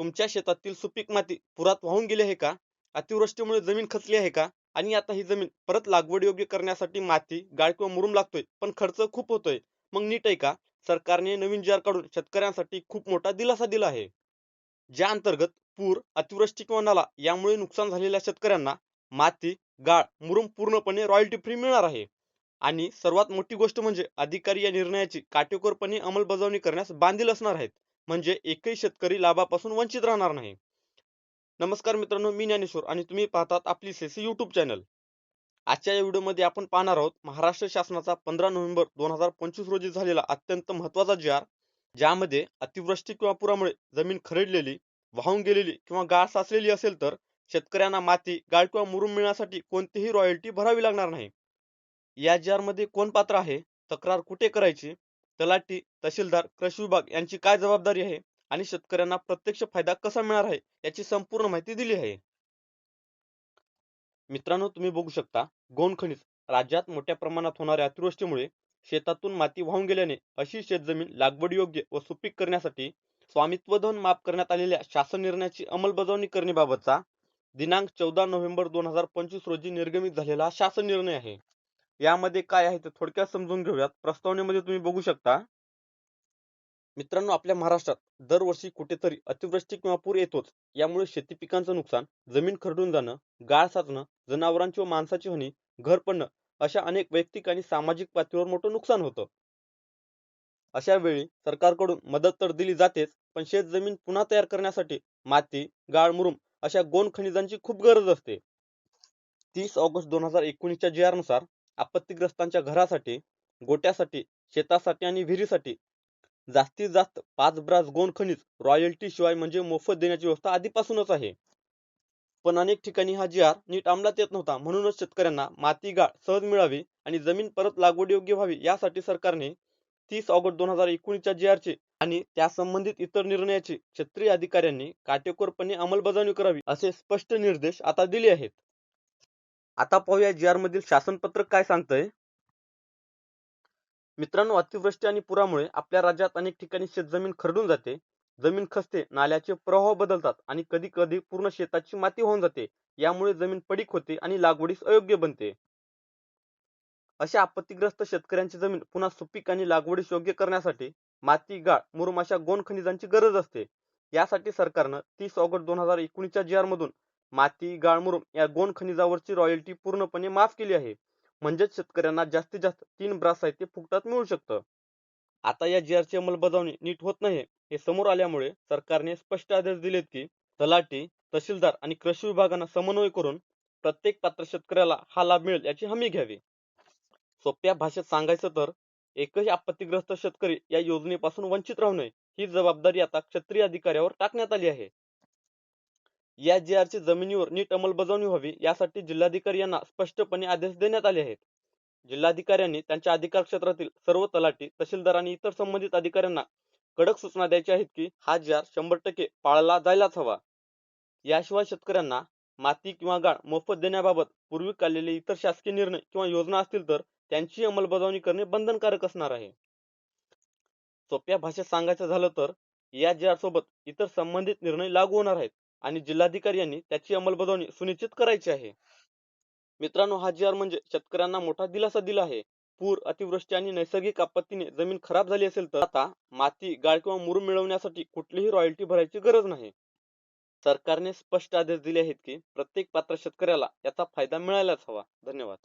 तुमच्या शेतातील सुपीक माती पुरात वाहून गेली आहे का? अतिवृष्टीमुळे जमीन खचली आहे का? आणि आता ही जमीन परत लागवड योग्य करण्यासाठी माती, गाळ किंवा मुरुम लागतोय पण खर्च खूप होतोय. मग नीट आहे का? सरकारने नवीन जी आर काढून शेतकऱ्यांसाठी खूप मोठा दिलासा दिला आहे. ज्या अंतर्गत पूर, अतिवृष्टी किंवा नाला यामुळे नुकसान झालेल्या शेतकऱ्यांना माती, गाळ, मुरुम पूर्णपणे रॉयल्टी फ्री मिळणार आहे. आणि सर्वात मोठी गोष्ट म्हणजे अधिकारी या निर्णयाची काटेकोरपणे अंमलबजावणी करण्यास बांधील असणार आहेत. म्हणजे एकही शेतकरी लाभापासून वंचित राहणार नाही. नमस्कार मित्रांनो मी ज्ञानेश्वर आणि तुम्ही पाहतात आपली सेसी युट्यूब चॅनल. आजच्या या व्हिडिओमध्ये आपण पाहणार आहोत महाराष्ट्र शासनाचा पंधरा नोव्हेंबर दोन हजार पंचवीस रोजी झालेला अत्यंत महत्त्वाचा जार ज्यामध्ये अतिवृष्टी किंवा पुरामुळे जमीन खरडलेली, वाहून गेलेली किंवा गाळ साचलेली असेल तर शेतकऱ्यांना माती, गाळ किंवा मुरुम मिळण्यासाठी कोणतीही रॉयल्टी भरावी लागणार नाही. या जी मध्ये कोण पात्र आहे, तक्रार कुठे करायची, तलाठी, तहसीलदार, कृषी विभाग यांची काय जबाबदारी आहे आणि शेतकऱ्यांना प्रत्यक्ष फायदा कसा मिळणार आहे याची संपूर्ण माहिती दिली आहे. मित्रांनो तुम्ही बघू शकता गोंड खनिज राज्यात मोठ्या प्रमाणात होणाऱ्या अतिवृष्टीमुळे शेतातून माती वाहून गेल्याने अशी शेतजमीन लागवड योग्य व सुपीक करण्यासाठी स्वामित्व धन माफ करण्यात आलेल्या शासन निर्णयाची अंमलबजावणी करण्याबाबतचा दिनांक चौदा नोव्हेंबर दोन हजार पंचवीस रोजी निर्गमित झालेला शासन निर्णय आहे. यामध्ये काय आहे ते थोडक्यात समजून घेऊयात. प्रस्तावनेमध्ये तुम्ही बघू शकता मित्रांनो आपल्या महाराष्ट्रात दरवर्षी कुठेतरी अतिवृष्टी किंवा पूर येतोच. यामुळे शेती पिकांचं नुकसान, जमीन खरडून जाणं, गाळ साचणं, जनावरांची व माणसाची हानी, घर पडणं अशा अनेक वैयक्तिक आणि सामाजिक पातळीवर मोठं नुकसान होतं. अशा वेळी सरकारकडून मदत तर दिली जातेच पण शेतजमीन पुन्हा तयार करण्यासाठी माती, गाळ, मुरुम अशा गोंड खनिजांची खूप गरज असते. तीस ऑगस्ट दोन हजार एकोणीसच्या जी आरनुसार आपत्तीग्रस्तांच्या घरासाठी, गोट्यासाठी शेतासाठी आणि विहिरीसाठी जास्तीत जास्त पाच ब्रास गोंड खनिज रॉयल्टी शिवाय म्हणजे मोफत देण्याची व्यवस्था आधीपासूनच आहे. पण अनेक ठिकाणी हा जी आर नीट अंमलात येत नव्हता. म्हणूनच शेतकऱ्यांना माती, गाळ सहज मिळावी आणि जमीन परत लागवड योग्य व्हावी यासाठी सरकारने तीस ऑगस्ट दोन हजार एकोणीसच्या जी आरची आणि त्या संबंधित इतर निर्णयाची क्षेत्रीय अधिकाऱ्यांनी काटेकोरपणे अंमलबजावणी करावी असे स्पष्ट निर्देश आता दिले आहेत. आता पाहूया जी आर मधील शासन पत्रक काय सांगतंय. मित्रांनो अतिवृष्टी आणि पुरामुळे आपल्या राज्यात अनेक ठिकाणी शेतजमीन खरडून जाते. जमीन खसते नाल्याचे प्रवाह बदलतात आणि कधी कधी पूर्ण शेताची माती होऊन जाते. यामुळे जमीन पडीक होते आणि लागवडीस अयोग्य बनते. अशा आपत्तीग्रस्त शेतकऱ्यांची जमीन पुन्हा सुपीक आणि लागवडीस योग्य करण्यासाठी माती, गाळ, मुरुम अशा गोंड खनिजांची गरज असते. यासाठी सरकारनं तीस ऑगस्ट दोन हजार एकोणीसच्या जी आर मधून माती, गाळमुरुम या गोंड खनिजावरची रॉयल्टी पूर्णपणे माफ केली आहे. म्हणजेच शेतकऱ्यांना जास्तीत जास्त तीन ब्रास साहित्य फुकटात मिळू शकतं. आता या जी आर ची अंमलबजावणी नीट होत नाही हे समोर आल्यामुळे सरकारने स्पष्ट आदेश दिलेत की तलाठी, तहसीलदार आणि कृषी विभागांना समन्वय करून प्रत्येक पात्र शेतकऱ्याला हा लाभ मिळेल याची हमी घ्यावी. सोप्या भाषेत सांगायचं तर एकही आपत्तीग्रस्त शेतकरी या योजनेपासून वंचित राहू नये ही जबाबदारी आता क्षेत्रीय अधिकाऱ्यावर टाकण्यात आली आहे. या जी आर ची जमिनीवर नीट अंमलबजावणी व्हावी यासाठी जिल्हाधिकारी यांना स्पष्टपणे आदेश देण्यात आले आहेत. जिल्हाधिकाऱ्यांनी त्यांच्या अधिकार क्षेत्रातील सर्व तलाठी, तहसीलदार आणि इतर संबंधित अधिकाऱ्यांना कडक सूचना द्यायच्या आहेत की हा जी आर शंभर टक्के पाळला जायलाच हवा. याशिवाय शेतकऱ्यांना माती किंवा गाळ मोफत देण्याबाबत पूर्वी काढलेले इतर शासकीय निर्णय किंवा योजना असतील तर त्यांची अंमलबजावणी करणे बंधनकारक असणार आहे. सोप्या भाषेत सांगायचं झालं तर या जी आर सोबत इतर संबंधित निर्णय लागू होणार आहेत आणि जिल्हाधिकारी यांनी त्याची अंमलबजावणी सुनिश्चित करायची आहे. मित्रांनो हा जी आर म्हणजे शेतकऱ्यांना मोठा दिलासा दिला आहे. पूर, अतिवृष्टी आणि नैसर्गिक आपत्तीने जमीन खराब झाली असेल तर आता माती, गाळ किंवा मुरुम मिळवण्यासाठी कुठलीही रॉयल्टी भरायची गरज नाही. सरकारने स्पष्ट आदेश दिले आहेत की प्रत्येक पात्र शेतकऱ्याला याचा फायदा मिळायलाच हवा. धन्यवाद.